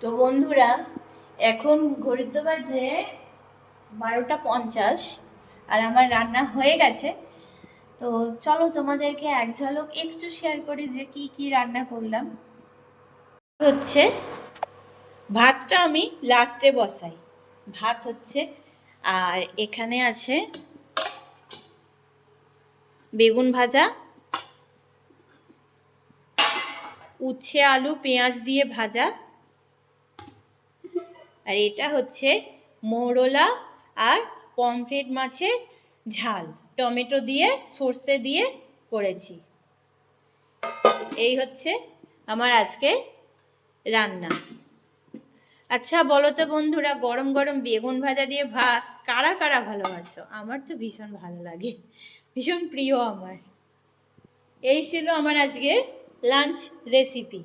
তো বন্ধুরা, এখন ঘড়িতে বাজে বারোটা পঞ্চাশ আর আমার রান্না হয়ে গেছে। তো চলো তোমাদেরকে এক ঝলক একটু শেয়ার করি যে কি কি রান্না করলাম। হচ্ছে, ভাতটা আমি লাস্টে বসাই। ভাত হচ্ছে, আর এখানে আছে বেগুন ভাজা, উচ্ছে আলু পেঁয়াজ দিয়ে ভাজা আর এটা হচ্ছে মোরলা আর পমফ্রেট মাছের ঝাল। টমেটো দিয়ে, সর্ষে দিয়ে করেছি। এই হচ্ছে আমার আজকে রান্না। আচ্ছা বলো তো বন্ধুরা, গরম গরম বেগুন ভাজা দিয়ে ভাত কারা কারা ভালোবাসো? আমার তো ভীষণ ভালো লাগে। ভীষণ প্রিয় আমার। এই ছিল আমার আজকের লাঞ্চ রেসিপি।